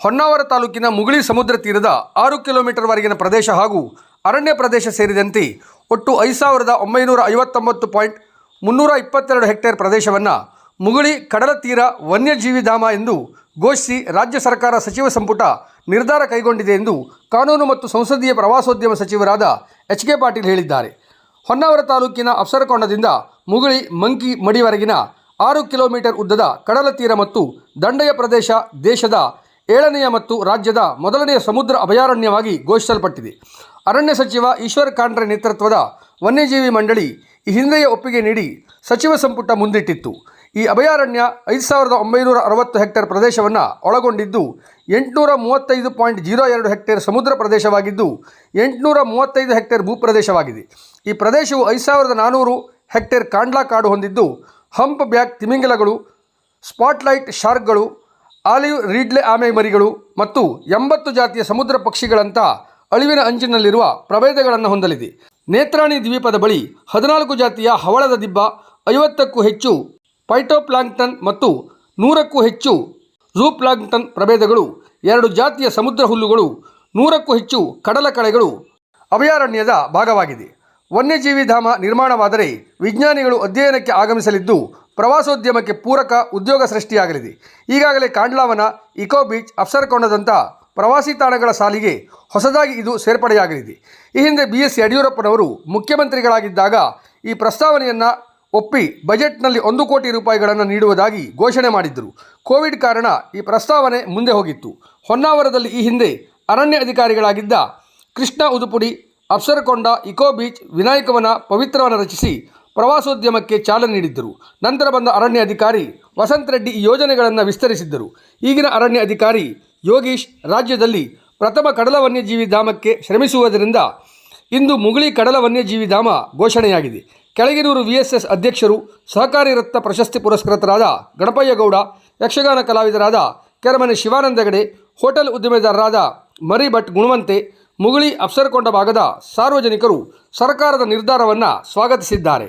ಹೊನ್ನಾವರ ತಾಲೂಕಿನ ಮುಗಳಿ ಸಮುದ್ರ ತೀರದ ಆರು ಕಿಲೋಮೀಟರ್ವರೆಗಿನ ಪ್ರದೇಶ ಹಾಗೂ ಅರಣ್ಯ ಪ್ರದೇಶ ಸೇರಿದಂತೆ ಒಟ್ಟು ಐದು ಸಾವಿರದ ಒಂಬೈನೂರ ಐವತ್ತೊಂಬತ್ತು ಪಾಯಿಂಟ್ ಮುನ್ನೂರ ಇಪ್ಪತ್ತೆರಡು ಹೆಕ್ಟೇರ್ ಪ್ರದೇಶವನ್ನು ಮುಗುಳಿ ಕಡಲ ತೀರ ವನ್ಯಜೀವಿ ಧಾಮ ಎಂದು ಘೋಷಿಸಿ ರಾಜ್ಯ ಸರ್ಕಾರ ಸಚಿವ ಸಂಪುಟ ನಿರ್ಧಾರ ಕೈಗೊಂಡಿದೆ ಎಂದು ಕಾನೂನು ಮತ್ತು ಸಂಸದೀಯ ಪ್ರವಾಸೋದ್ಯಮ ಸಚಿವರಾದ ಎಚ್ ಕೆ ಪಾಟೀಲ್ ಹೇಳಿದ್ದಾರೆ. ಹೊನ್ನಾವರ ತಾಲೂಕಿನ ಅಪ್ಸರಕೊಂಡದಿಂದ ಮುಗಳಿ ಮಂಕಿ ಮಡಿವರೆಗಿನ ಆರು ಕಿಲೋಮೀಟರ್ ಉದ್ದದ ಕಡಲ ತೀರ ಮತ್ತು ದಂಡೆಯ ಪ್ರದೇಶ ದೇಶದ ಏಳನೆಯ ಮತ್ತು ರಾಜ್ಯದ ಮೊದಲನೆಯ ಸಮುದ್ರ ಅಭಯಾರಣ್ಯವಾಗಿ ಘೋಷಿಸಲ್ಪಟ್ಟಿದೆ. ಅರಣ್ಯ ಸಚಿವ ಈಶ್ವರ್ ಖಾಂಡ್ರೆ ನೇತೃತ್ವದ ವನ್ಯಜೀವಿ ಮಂಡಳಿ ಈ ಹಿಂದೆಯ ಒಪ್ಪಿಗೆ ನೀಡಿ ಸಚಿವ ಸಂಪುಟ ಮುಂದಿಟ್ಟಿತ್ತು. ಈ ಅಭಯಾರಣ್ಯ ಐದು ಸಾವಿರದ ಒಂಬೈನೂರ ಅರವತ್ತು ಹೆಕ್ಟೇರ್ ಪ್ರದೇಶವನ್ನು ಒಳಗೊಂಡಿದ್ದು, ಎಂಟುನೂರ ಮೂವತ್ತೈದು ಪಾಯಿಂಟ್ ಜೀರೋ ಎರಡು ಹೆಕ್ಟೇರ್ ಸಮುದ್ರ ಪ್ರದೇಶವಾಗಿದ್ದು, ಎಂಟುನೂರ ಮೂವತ್ತೈದು ಹೆಕ್ಟೇರ್ ಭೂಪ್ರದೇಶವಾಗಿದೆ. ಈ ಪ್ರದೇಶವು ಐದು ಸಾವಿರದ ನಾನ್ನೂರು ಹೆಕ್ಟೇರ್ ಕಾಂಡ್ಲಾ ಕಾಡು ಹೊಂದಿದ್ದು, ಹಂಪ್ ಬ್ಯಾಕ್ ತಿಮಿಂಗಲಗಳು, ಸ್ಪಾಟ್ಲೈಟ್ ಶಾರ್ಕ್ಗಳು ಆಲಿವ್, ರೀಡ್ಲೆ ಆಮೆ ಮರಿಗಳು ಮತ್ತು ಎಂಬತ್ತು ಜಾತಿಯ ಸಮುದ್ರ ಪಕ್ಷಿಗಳಂಥ ಅಳಿವಿನ ಅಂಚಿನಲ್ಲಿರುವ ಪ್ರಭೇದಗಳನ್ನು ಹೊಂದಲಿದೆ. ನೇತ್ರಾಣಿ ದ್ವೀಪದ ಬಳಿ ಹದಿನಾಲ್ಕು ಜಾತಿಯ ಹವಳದ ದಿಬ್ಬ, ಐವತ್ತಕ್ಕೂ ಹೆಚ್ಚು ಪೈಟೋಪ್ಲಾಂಕ್ಟನ್ ಮತ್ತು ನೂರಕ್ಕೂ ಹೆಚ್ಚು ಝೂಪ್ಲಾಂಕ್ಟನ್ ಪ್ರಭೇದಗಳು, ಎರಡು ಜಾತಿಯ ಸಮುದ್ರ ಹುಲ್ಲುಗಳು, ನೂರಕ್ಕೂ ಹೆಚ್ಚು ಕಡಲ ಕಳೆಗಳು ಅಭಯಾರಣ್ಯದ ಭಾಗವಾಗಿದೆ. ವನ್ಯಜೀವಿಧಾಮ ನಿರ್ಮಾಣವಾದರೆ ವಿಜ್ಞಾನಿಗಳು ಅಧ್ಯಯನಕ್ಕೆ ಆಗಮಿಸಲಿದ್ದು ಪ್ರವಾಸೋದ್ಯಮಕ್ಕೆ ಪೂರಕ ಉದ್ಯೋಗ ಸೃಷ್ಟಿಯಾಗಲಿದೆ. ಈಗಾಗಲೇ ಕಾಂಡ್ಲಾವನ, ಇಕೋ ಬೀಚ್ ಅಪ್ಸರಕೊಂಡದಂಥ ಪ್ರವಾಸಿ ತಾಣಗಳ ಸಾಲಿಗೆ ಹೊಸದಾಗಿ ಇದು ಸೇರ್ಪಡೆಯಾಗಲಿದೆ. ಈ ಹಿಂದೆ ಬಿ ಎಸ್ ಯಡಿಯೂರಪ್ಪನವರು ಮುಖ್ಯಮಂತ್ರಿಗಳಾಗಿದ್ದಾಗ ಈ ಪ್ರಸ್ತಾವನೆಯನ್ನು ಒಪ್ಪಿ ಬಜೆಟ್ನಲ್ಲಿ ಒಂದು ಕೋಟಿ ರೂಪಾಯಿಗಳನ್ನು ನೀಡುವುದಾಗಿ ಘೋಷಣೆ ಮಾಡಿದ್ದರು ಕೋವಿಡ್ ಕಾರಣ ಈ ಪ್ರಸ್ತಾವನೆ ಮುಂದೆ ಹೋಗಿತ್ತು. ಹೊನ್ನಾವರದಲ್ಲಿ ಈ ಹಿಂದೆ ಅರಣ್ಯ ಅಧಿಕಾರಿಗಳಾಗಿದ್ದ ಕೃಷ್ಣ ಉದುಪುಡಿ, ಅಪ್ಸರಕೊಂಡ, ಇಕೋ ಬೀಚ್ ವಿನಾಯಕವನ ಪವಿತ್ರವನ್ನು ರಚಿಸಿ ಪ್ರವಾಸೋದ್ಯಮಕ್ಕೆ ಚಾಲನೆ ನೀಡಿದ್ದರು. ನಂತರ ಬಂದ ಅರಣ್ಯ ಅಧಿಕಾರಿ ವಸಂತ್ ರೆಡ್ಡಿ ಈ ಯೋಜನೆಗಳನ್ನು ವಿಸ್ತರಿಸಿದ್ದರು. ಈಗಿನ ಅರಣ್ಯ ಅಧಿಕಾರಿ ಯೋಗೀಶ್ ರಾಜ್ಯದಲ್ಲಿ ಪ್ರಥಮ ಕಡಲ ವನ್ಯಜೀವಿ ಧಾಮಕ್ಕೆ ಶ್ರಮಿಸುವುದರಿಂದ ಇಂದು ಮುಗುಳಿ ಕಡಲ ವನ್ಯಜೀವಿ ಧಾಮ ಘೋಷಣೆಯಾಗಿದೆ. ಕೆಳಗಿನೂರು ವಿ ಎಸ್ ಅಧ್ಯಕ್ಷರು, ಸಹಕಾರಿ ರತ್ನ ಪ್ರಶಸ್ತಿ ಪುರಸ್ಕೃತರಾದ ಗಣಪಯ್ಯಗೌಡ ಯಕ್ಷಗಾನ ಕಲಾವಿದರಾದ ಕೆರಮನೆ ಶಿವಾನಂದಗಡೆ ಹೋಟೆಲ್ ಉದ್ದಿಮೆದಾರರಾದ ಮರಿ ಭಟ್ ಗುಣವಂತೆ, ಮುಗುಳಿ ಅಪ್ಸರಕೊಂಡ ಭಾಗದ ಸಾರ್ವಜನಿಕರು ಸರ್ಕಾರದ ನಿರ್ಧಾರವನ್ನು ಸ್ವಾಗತಿಸಿದ್ದಾರೆ.